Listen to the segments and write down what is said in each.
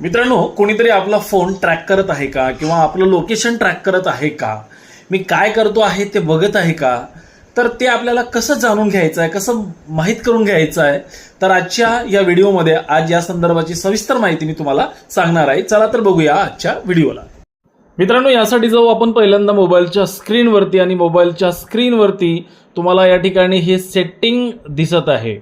मित्रांनो कोणीतरी आपला फोन ट्रॅक करत आहे का? किंवा आपलं लोकेशन ट्रॅक करत आहे का? मी काय करतो आहे ते बघत आहे का? तर ते आपल्याला कसं जाणून घ्यायचं आहे कसं माहीत करून घ्यायचं आहे तर आजच्या या व्हिडिओमध्ये आज या संदर्भाची सविस्तर माहिती मी तुम्हाला सांगणार आहे. चला तर बघूया आजच्या व्हिडिओला. मित्रांनो यासाठी जाऊ आपण पहिल्यांदा मोबाईलच्या स्क्रीनवरती आणि मोबाईलच्या स्क्रीनवरती तुम्हाला या ठिकाणी हे सेटिंग दिसत आहे.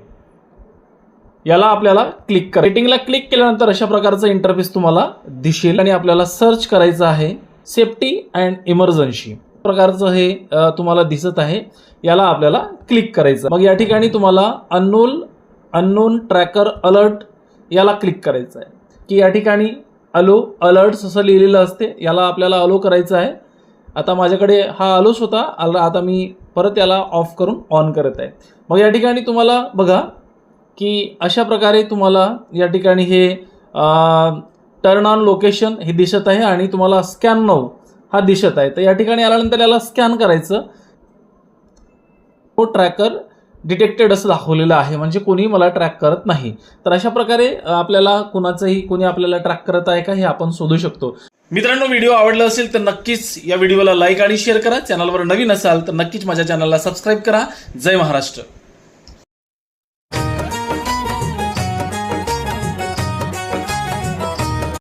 याला आपल्याला क्लिक करा. सेटिंगला क्लिक केल्यानंतर अशा प्रकारचं इंटरफेस तुम्हाला दिसेल आणि आपल्याला सर्च करायचं आहे सेफ्टी अँड इमर्जन्सी प्रकारचं हे तुम्हाला दिसत आहे. याला आपल्याला क्लिक करायचं मग या ठिकाणी तुम्हाला अननोन अननोन ट्रॅकर अलर्ट याला क्लिक करायचं आहे. की या ठिकाणी अलो अलर्ट्स असं लिहिलेलं असते. याला आपल्याला अलो करायचं आहे. आता माझ्याकडे हा अलोच होता. आता मी परत याला ऑफ करून ऑन करत आहे. मग या ठिकाणी तुम्हाला बघा की अशा प्रकारे तुम्हाला या ठिकाणी हे टर्न ऑन लोकेशन हे दिसत आहे आणि तुम्हाला स्कॅन नऊ हा दिसत आहे. तर या ठिकाणी आल्यानंतर याला स्कॅन करायचं. तो ट्रॅकर डिटेक्टेड असं दाखवलेलं आहे. म्हणजे कोणी मला ट्रॅक करत नाही. तर अशा प्रकारे आपल्याला कुणाचंही कोणी आपल्याला ट्रॅक करत आहे का हे आपण शोधू शकतो. मित्रांनो व्हिडिओ आवडला असेल तर नक्कीच या व्हिडिओला लाईक आणि शेअर करा. चॅनलवर नवीन असाल तर नक्कीच माझ्या चॅनलला सबस्क्राईब करा. जय महाराष्ट्र.